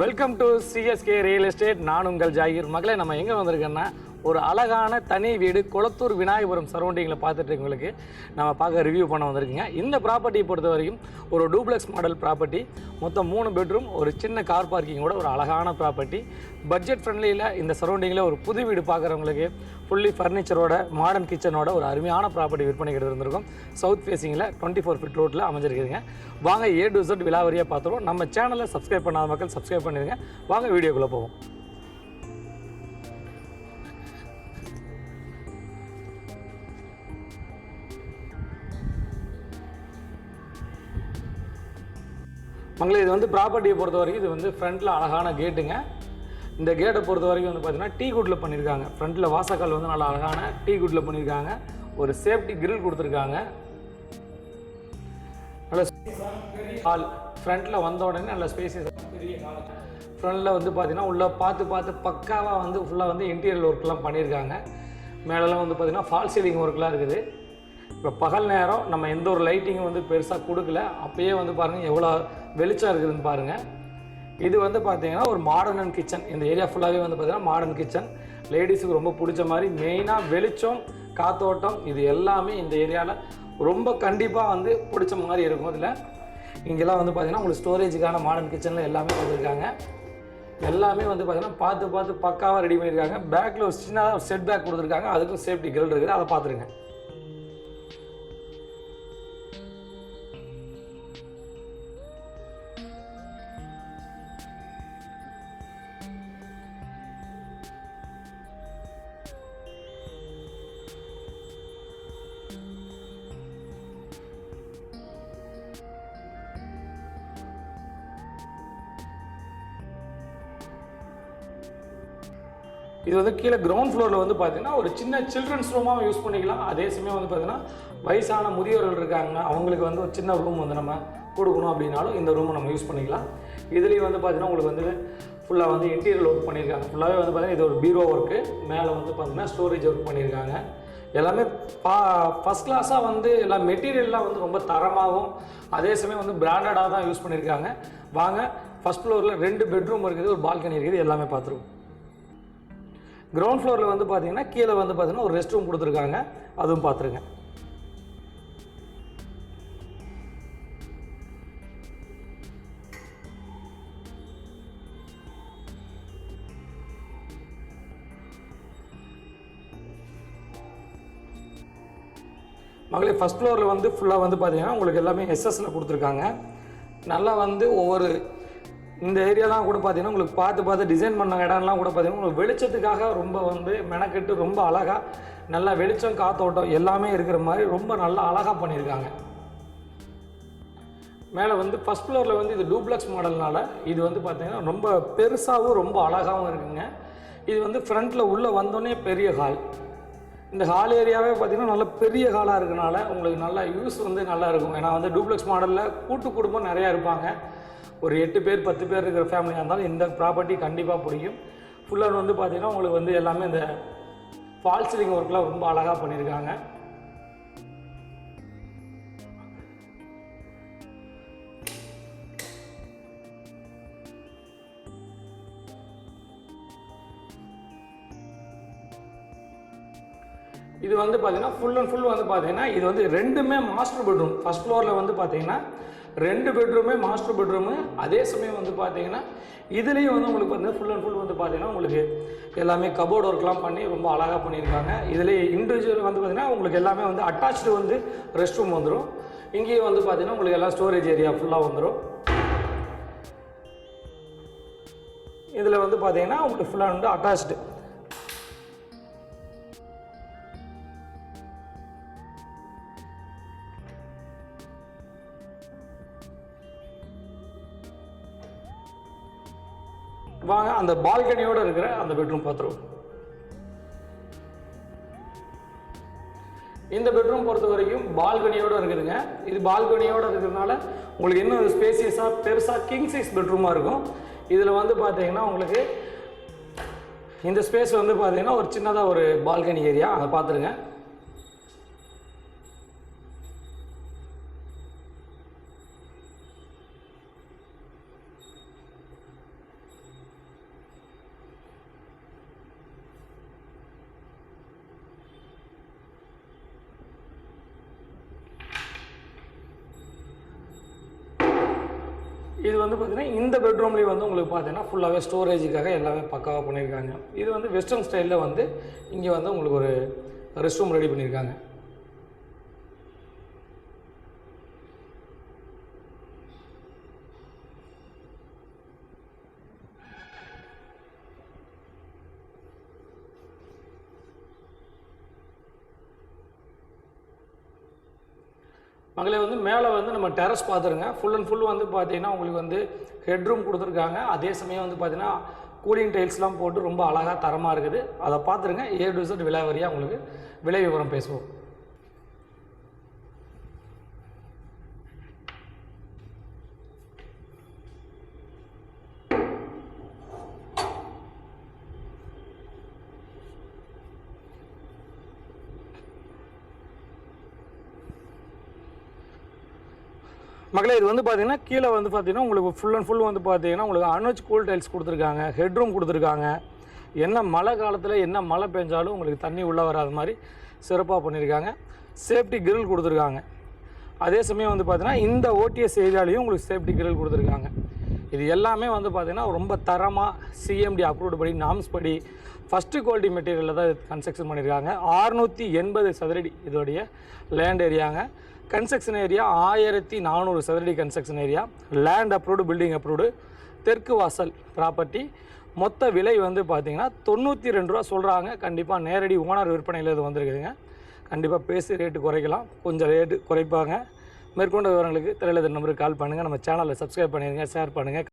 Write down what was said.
Welcome to CSK real estate நான் உங்கள் ஜாகிர். மகளே நம்ம எங்கே வந்திருக்கோன்னா ஒரு அழகான தனி வீடு குளத்தூர் விநாயகபுரம் சரௌண்டிங்கில் பார்த்துட்டு உங்களுக்கு நம்ம பார்க்க ரிவ்யூ பண்ண வந்திருக்கீங்க. இந்த ப்ராப்பர்ட்டியை பொறுத்த வரைக்கும் ஒரு டூப்ளெக்ஸ் மாடல் ப்ராப்பர்ட்டி மொத்தம் மூணு பெட்ரூம் ஒரு சின்ன கார் பார்க்கிங்கோட ஒரு அழகான ப்ராப்பர்ட்டி பட்ஜெட் ஃப்ரெண்ட்லியில் இந்த சரௌண்டிங்கில் ஒரு புது வீடு பார்க்குறவங்களுக்கு ஃபுல்லி ஃபர்னிச்சரோட மாடர்ன் கிச்சனோட ஒரு அருமையான ப்ராப்பர்ட்டி விற்பனைக்கு இருந்திருக்கும் சவுத் ஃபேஸிங்கில் டுவெண்ட்டி ஃபோர் ஃபிட் ரோட்டில் அமைஞ்சிருக்குதுங்க. வாங்க ஏ டு விழாவரியாக விலாவரியாக பார்த்துருவோம். நம்ம சேனலை சப்ஸ்கிரைப் பண்ணாத மக்கள் சப்ஸ்கிரைப் பண்ணிடுங்க வாங்க வீடியோக்குள்ளே போவோம். மங்களே இது வந்து ப்ராப்பர்ட்டியை பொறுத்த வரைக்கும் இது வந்து ஃப்ரண்ட்டில் அழகான கேட்டுங்க இந்த கேட்டை பொறுத்த வரைக்கும் வந்து பார்த்தீங்கன்னா டீ குட்டில் பண்ணியிருக்காங்க ஃப்ரண்ட்டில் வாசக்கால் வந்து நல்லா அழகான டீ குட்டில் பண்ணியிருக்காங்க ஒரு சேஃப்டி கிரில் கொடுத்துருக்காங்க. நல்ல ஹால் ஃப்ரண்ட்டில் வந்த உடனே நல்ல ஸ்பேசியஸ் பெரிய ஹால் ஃப்ரண்ட்டில் வந்து பார்த்தீங்கன்னா உள்ளே பார்த்து பார்த்து பக்காவாக வந்து ஃபுல்லாக வந்து இன்டீரியர் ஒர்க்லாம் பண்ணியிருக்காங்க மேலெல்லாம் வந்து பார்த்தீங்கன்னா ஃபால் சீலிங் ஒர்க்லாம் இருக்குது. இப்போ பகல் நேரம் நம்ம எந்த ஒரு லைட்டிங்கும் வந்து பெருசாக கொடுக்கல. அப்போயே வந்து பாருங்கள் எவ்வளோ வெளிச்சம் இருக்குதுன்னு பாருங்கள் இது வந்து பார்த்தீங்கன்னா ஒரு மாடர்ன் அண்ட் கிச்சன் இந்த ஏரியா ஃபுல்லாகவே வந்து பார்த்தீங்கன்னா மாடர்ன் கிச்சன் லேடிஸுக்கு ரொம்ப பிடிச்ச மாதிரி மெயினாக வெளிச்சம் காத்தோட்டம் இது எல்லாமே இந்த ஏரியாவில் ரொம்ப கண்டிப்பாக வந்து பிடிச்ச மாதிரி இருக்கும் இதில். இங்கெல்லாம் வந்து பார்த்தீங்கன்னா உங்களுக்கு ஸ்டோரேஜுக்கான மாடர்ன் கிச்சனில் எல்லாமே கொடுத்துருக்காங்க. எல்லாமே வந்து பார்த்தீங்கன்னா பார்த்து பார்த்து பக்காவாக ரெடி பண்ணியிருக்காங்க. பேக்கில் ஒரு சின்னதாக செட் பேக் கொடுத்துருக்காங்க. அதுக்கும் சேஃப்டி கிரில் இருக்குது. அதை பார்த்துருங்க. இது வந்து கீழே கிரவுண்ட் ஃப்ளோரில் வந்து பார்த்தீங்கன்னா ஒரு சின்ன சில்ட்ரன்ஸ் ரூமாக யூஸ் பண்ணிக்கலாம். அதே சமயம் வந்து பார்த்தீங்கன்னா வயசான முதியோர்கள் இருக்காங்க அவங்களுக்கு வந்து ஒரு சின்ன ரூம் வந்து நம்ம கொடுக்கணும் அப்படின்னாலும் இந்த ரூமை நம்ம யூஸ் பண்ணிக்கலாம். இதுலேயும் வந்து பார்த்தீங்கன்னா உங்களுக்கு வந்து ஃபுல்லாக வந்து இன்டீரியர் ஒர்க் பண்ணியிருக்காங்க. ஃபுல்லாகவே வந்து பார்த்தீங்கன்னா இது ஒரு பீரோ ஒர்க்கு மேலே வந்து பார்த்தீங்கன்னா ஸ்டோரேஜ் ஒர்க் பண்ணியிருக்காங்க. எல்லாமே பா ஃபஸ்ட் கிளாஸாக வந்து எல்லா மெட்டீரியல்லாம் வந்து ரொம்ப தரமாகவும் அதே சமயம் வந்து பிராண்டடாக தான் யூஸ் பண்ணியிருக்காங்க. வாங்க ஃபஸ்ட் ஃப்ளோரில் ரெண்டு பெட்ரூம் இருக்குது ஒரு பால்கனி இருக்குது எல்லாமே பார்த்துருவோம் கிரவுண்ட் ஃப்ளோரில் வந்து பார்த்தீங்கன்னா கீழே வந்து பார்த்தீங்கன்னா ஒரு ரெஸ்ட் ரூம் கொடுத்துருக்காங்க. அதுவும் பார்த்துருங்க மகளே ஃபஸ்ட் ஃப்ளோரில் வந்து ஃபுல்லாக வந்து பார்த்தீங்கன்னா உங்களுக்கு எல்லாமே எஸ்எஸ்சில் கொடுத்துருக்காங்க. நல்லா வந்து ஒவ்வொரு இந்த ஏரியாலாம் கூட பார்த்தீங்கன்னா உங்களுக்கு பார்த்து பார்த்து டிசைன் பண்ண இடம்லாம் கூட பார்த்தீங்கன்னா உங்களுக்கு வெளிச்சத்துக்காக ரொம்ப வந்து மெனக்கெட்டு ரொம்ப அழகாக நல்லா வெளிச்சம் காத்தோட்டம் எல்லாமே இருக்கிற மாதிரி ரொம்ப நல்லா அழகாக பண்ணியிருக்காங்க. மேலே வந்து ஃபஸ்ட் ஃப்ளோரில் வந்து இது டூப்ளெக்ஸ் மாடல்னால இது வந்து பார்த்தீங்கன்னா ரொம்ப பெருசாகவும் ரொம்ப அழகாகவும் இருக்குங்க. இது வந்து ஃப்ரண்ட்டில் உள்ளே வந்தோடனே பெரிய ஹால் இந்த ஹால் ஏரியாவே பார்த்தீங்கன்னா நல்ல பெரிய ஹாலாக இருக்கனால உங்களுக்கு நல்லா யூஸ் வந்து நல்லா இருக்கும். ஏன்னா வந்து டூப்ளெக்ஸ் மாடலில் கூட்டு குடும்பம் நிறையா இருப்பாங்க. ஒரு எட்டு பேர் பத்து பேர் இருக்கிற ஃபேமிலியாக இருந்தாலும் இந்த ப்ராப்பர்ட்டி கண்டிப்பாக பிடிக்கும். ஃபுல்லாக வந்து பார்த்தீங்கன்னா உங்களுக்கு வந்து எல்லாமே இந்த ஃபால் சீலிங் ஒர்க்லாம் ரொம்ப அழகாக பண்ணியிருக்காங்க இது வந்து பார்த்தீங்கன்னா ஃபுல் அண்ட் ஃபுல் வந்து பார்த்தீங்கன்னா இது வந்து ரெண்டுமே மாஸ்டர் பெட்ரூம் ஃபர்ஸ்ட் ஃப்ளோரில் வந்து பார்த்தீங்கன்னா ரெண்டு பெட்ரூமே மாஸ்டர் பெட்ரூமு அதே சமயம் வந்து பார்த்தீங்கன்னா இதுலேயும் வந்து உங்களுக்கு வந்து ஃபுல் அண்ட் ஃபுல் வந்து பார்த்தீங்கன்னா உங்களுக்கு எல்லாமே கபோர்டு ஒர்க்லாம் பண்ணி ரொம்ப அழகாக பண்ணியிருக்காங்க. இதுலேயே இண்டிவிஜுவல் வந்து பார்த்தீங்கன்னா உங்களுக்கு எல்லாமே வந்து அட்டாச்சு வந்து ரெஸ்ட் ரூம் வந்துடும் இங்கேயும் வந்து பார்த்தீங்கன்னா உங்களுக்கு எல்லாம் ஸ்டோரேஜ் ஏரியா ஃபுல்லாக வந்துடும் இதில் வந்து பார்த்தீங்கன்னா உங்களுக்கு ஃபுல்லாக வந்து அட்டாச்சு வாங்க அந்த பால்கனியோட இருக்கிற அந்த பெட்ரூம் பார்த்துருவோம். இந்த பெட்ரூம் பொறுத்த வரைக்கும் பால்கனியோட இருக்குதுங்க. இது பால்கனியோட இருக்கிறதுனால உங்களுக்கு இன்னும் ஸ்பேசியஸாக பெருசாக கிங் சைஸ் பெட்ரூமாக இருக்கும். இதில் வந்து பார்த்தீங்கன்னா உங்களுக்கு இந்த ஸ்பேஸ் வந்து பார்த்தீங்கன்னா ஒரு சின்னதாக ஒரு பால்கனி ஏரியா அதை பார்த்துருங்க. இது வந்து பார்த்தீங்கன்னா இந்த பெட்ரூம்லேயே வந்து உங்களுக்கு பார்த்தீங்கன்னா ஃபுல்லாகவே ஸ்டோரேஜுக்காக எல்லாமே பக்காவாக பண்ணியிருக்காங்க இது வந்து வெஸ்டர்ன் ஸ்டைலில் வந்து இங்கே வந்து உங்களுக்கு ஒரு ரெஸ்ட் ரூம் ரெடி பண்ணியிருக்காங்க மகளே வந்து மேலே வந்து நம்ம டெரஸ் பார்த்துருங்க. ஃபுல் அண்ட் ஃபுல் வந்து பார்த்தீங்கன்னா உங்களுக்கு வந்து ஹெட்ரூம் கொடுத்துருக்காங்க. அதே சமயம் வந்து பார்த்தீங்கன்னா கூலிங் டைல்ஸ்லாம் போட்டு ரொம்ப அழகாக தரமாக இருக்குது. அதை பார்த்துருங்க. ஏ டு விலை வரியாக உங்களுக்கு விலை விவரம் பேசுவோம். மகளே இது வந்து பார்த்தீங்கன்னா கீழே வந்து பார்த்தீங்கன்னா உங்களுக்கு ஃபுல் அண்ட் ஃபுல் வந்து பார்த்தீங்கன்னா உங்களுக்கு அனுஜ் கூல் டைல்ஸ் கொடுத்துருக்காங்க ஹெட்ரூம் கொடுத்துருக்காங்க. என்ன மழை காலத்தில் என்ன மழை பெஞ்சாலும் உங்களுக்கு தண்ணி உள்ளே வராத மாதிரி சிறப்பாக பண்ணியிருக்காங்க சேஃப்டி கிரில் கொடுத்துருக்காங்க. அதே சமயம் வந்து பார்த்தீங்கன்னா இந்த ஓடிஎஸ் ஏரியாலையும் உங்களுக்கு சேஃப்டி கிரில் கொடுத்துருக்காங்க. இது எல்லாமே வந்து பார்த்திங்கன்னா ரொம்ப தரமாக சிஎம்டி அப்ரூவ்டு படி நாம்ஸ் படி ஃபஸ்ட்டு குவாலிட்டி மெட்டீரியலில் தான் கன்ஸ்ட்ரக்ஷன் பண்ணியிருக்காங்க ஆறுநூற்றி எண்பது சதுரடி இதோடைய லேண்ட் ஏரியாங்க கன்ஸ்ட்ரக்ஷன் ஏரியா ஆயிரத்தி நானூறு சதுரடி construction area land approved building approved தெற்கு வாசல் ப்ராப்பர்ட்டி மொத்த விலை வந்து பார்த்தீங்கன்னா தொண்ணூற்றி ரெண்டு ரூபா சொல்கிறாங்க கண்டிப்பாக நேரடி ஓனர் விற்பனையில் இது வந்திருக்குதுங்க. கண்டிப்பாக பேசி ரேட்டு குறைக்கலாம். கொஞ்சம் ரேட்டு குறைப்பாங்க. மேற்கொண்ட விவரங்களுக்கு திரையில நம்பருக்கு கால் பண்ணுங்கள் நம்ம சேனலை சப்ஸ்கிரைப் பண்ணிடுங்க ஷேர் பண்ணுங்கள்